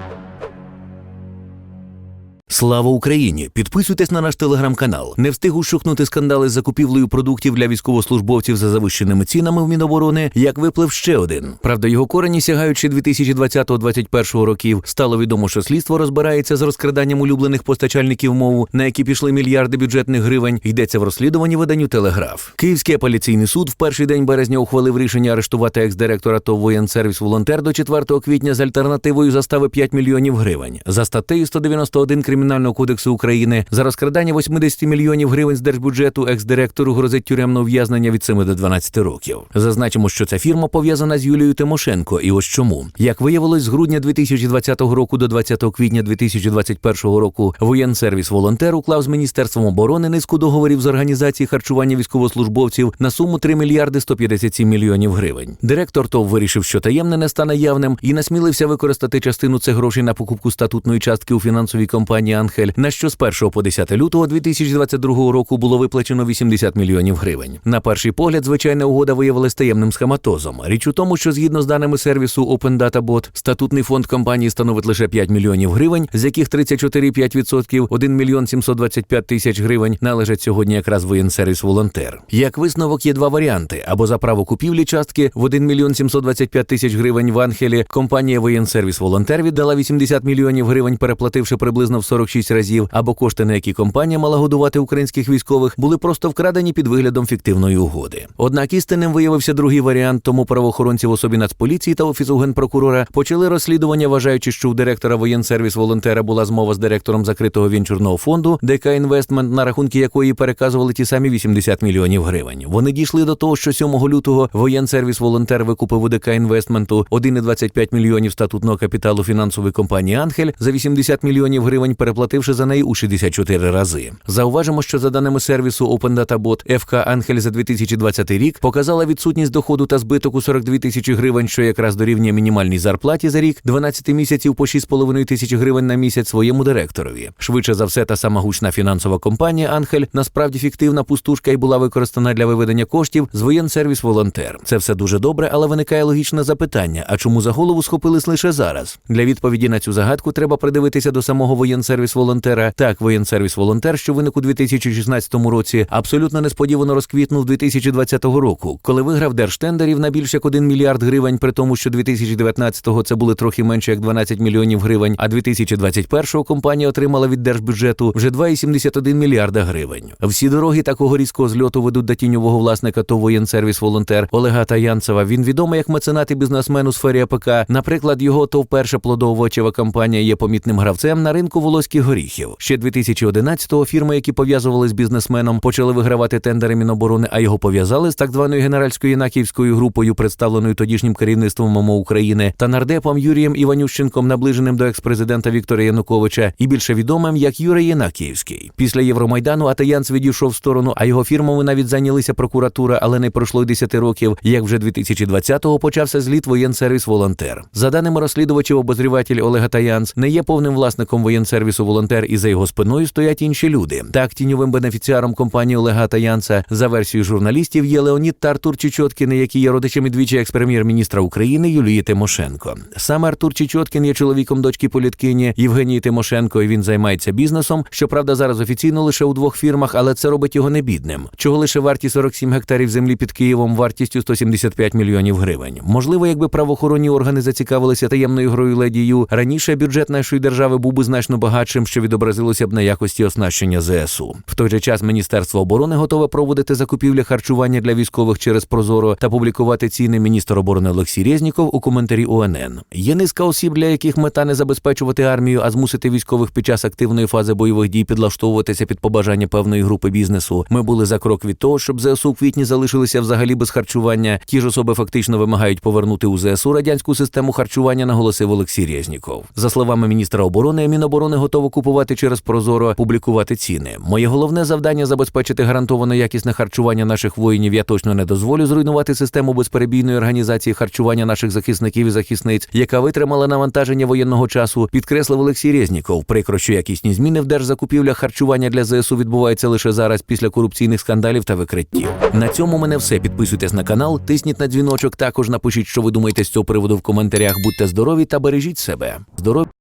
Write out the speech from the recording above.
Thank you. Слава Україні! Підписуйтесь на наш телеграм-канал. Не встиг ушухнути скандали з закупівлею продуктів для військовослужбовців за завищеними цінами в Міноборони, як виплив ще один. Правда, його корені сягаючи 2020-2021 років, стало відомо, що слідство розбирається з розкраданням улюблених постачальників мову, на які пішли мільярди бюджетних гривень. Йдеться в розслідуванні виданню Телеграф. Київський апеляційний суд в перший день березня ухвалив рішення арештувати екс-директора ТОВ «Воєнсервіс Волонтер» до 4 квітня з альтернативою застави 5 мільйонів гривень. За статтею 191 Кримінального кодексу України за розкрадання 80 мільйонів гривень з держбюджету екс-директору грозить тюремне ув'язнення від 7 до 12 років. Зазначимо, що ця фірма пов'язана з Юлією Тимошенко. І ось чому. Як виявилось, з грудня 2020 року до 20 квітня 2021 року воєнсервіс Волонтер уклав з Міністерством оборони низку договорів з організації харчування військовослужбовців на суму 3 мільярди 157 мільйонів гривень. Директор ТОВ вирішив, що таємне не стане явним і насмілився використати частину цих грошей на покупку статутної частки у фінансовій компанії Анхель, на що з 1 по 10 лютого 2022 року було виплачено 80 мільйонів гривень. На перший погляд, звичайна угода виявилась таємним схематозом. Річ у тому, що згідно з даними сервісу Open Data Bot, статутний фонд компанії становить лише 5 мільйонів гривень, з яких 34,5% – 1 мільйон 725 тисяч гривень належать сьогодні якраз воєнсервіс Волонтер. Як висновок є два варіанти: або за право купівлі частки в 1 мільйон 725 тисяч гривень в Анхелі компанія воєнсервіс Волонтер віддала 80 мільйонів гривень, переплативши приблизно в 46 разів, або кошти, на які компанія мала годувати українських військових, були просто вкрадені під виглядом фіктивної угоди. Однак істинним виявився другий варіант, тому правоохоронці в особі Нацполіції та офісу генпрокурора почали розслідування, вважаючи, що у директора воєнсервіс волонтера була змова з директором закритого венчурного фонду, ДК Інвестмент, на рахунки якої переказували ті самі 80 мільйонів гривень. Вони дійшли до того, що 7 лютого воєнсервіс волонтер викупив у ДК інвестменту 1,25 мільйонів статутного капіталу фінансової компанії Анхель за 80 мільйонів гривень, переплативши за неї у 64 рази. Зауважимо, що за даними сервісу Open Data Bot, ФК Анхель за 2020 рік показала відсутність доходу та збиток у 42 тисячі гривень, що якраз дорівнює мінімальній зарплаті за рік 12 місяців по 6,5 тисяч гривень на місяць своєму директорові. Швидше за все, та сама гучна фінансова компанія Анхель насправді фіктивна пустушка і була використана для виведення коштів з воєнсервіс Волонтер. Це все дуже добре, але виникає логічне запитання: а чому за голову схопились лише зараз? Для відповіді на цю загадку треба придивитися до самого воєнсервіс волонтера. Так, воєнсервіс волонтер, що виник у 2016 році, абсолютно несподівано розквітнув 2020 року, коли виграв держтендерів на більше як 1 мільярд гривень, при тому, що 2019-го це були трохи менше як 12 мільйонів гривень, а 2021-го компанія отримала від держбюджету вже 2,71 мільярда гривень. Всі дороги такого різкого зльоту ведуть до тіньового власника ТОВ воєнсервіс волонтер Олега Таянцева. Він відомий як меценат і бізнесмен у сфері АПК. Наприклад, його ТОВ перша плодоовочева компанія є помітним гравцем на ринку волоських горіхів. Ще 2011-го фірми, які пов'язували з бізнесменом, почали вигравати тендери Міноборони, а його пов'язали з так званою генеральською єнаківською групою, представленою тодішнім керівництвом МОМО України та нардепом Юрієм Іванющенком, наближеним до експрезидента Віктора Януковича, і більше відомим як Юрій Єнакіївський. Після Євромайдану Атаянц відійшов в сторону, а його фірмами навіть зайнялися прокуратура, але не пройшло й 10 років. Як вже 2020-го почався зліт воєнсервіс Волонтер. За даними розслідувачів, обозріватель Олега Таянц не є повним власником воєнсервісу Волонтер, і за його спиною стоять інші люди. Так, тіньовим бенефіціаром компанії Олега Таянца за версією журналістів є Леонід та Артур Чечоткін, які є родичами двічі екс-прем'єр-міністра України Юлії Тимошенко. Саме Артур Чечоткін є чоловіком дочки політкині Євгенії Тимошенко. і Він займається бізнесом. Щоправда, зараз офіційно лише у двох фірмах, але це робить його не бідним. Чого лише варті 47 гектарів землі під Києвом вартістю 175 мільйонів гривень. Можливо, якби правоохоронні органи зацікавилися таємною грою ледію, раніше бюджет нашої держави був би значно багатшим, що відобразилося б на якості оснащення ЗСУ. В той же час Міністерство оборони готове проводити закупівлі харчування для військових через Прозоро та публікувати ціни. Міністр оборони Олексій Резніков у коментарі УНН. Є низка осіб, для яких мета не забезпечувати армію, а змусити військових під час активної фази бойових дій підлаштовуватися під побажання певної групи бізнесу. Ми були за крок від того, щоб ЗСУ в квітні залишилися взагалі без харчування. Ті ж особи фактично вимагають повернути у ЗСУ радянську систему харчування, наголосив Олексій Резніков. За словами міністра оборони, Міноборони готово купувати через Прозоро, публікувати ціни. Моє головне завдання забезпечити гарантовано якісне харчування наших воїнів. Я точно не дозволю зруйнувати систему безперебійної організації харчування наших захисників і захисниць, яка витримала навантаження воєнного часу, підкреслив Олексій Резніков. Прикро, що якісні зміни в держзакупівлях харчування для ЗСУ відбуваються лише зараз після корупційних скандалів та викриттів. На цьому мене все. Підписуйтесь на канал, тисніть на дзвіночок. Також напишіть, що ви думаєте з цього приводу в коментарях. Будьте здорові та бережіть себе. Здоров'я.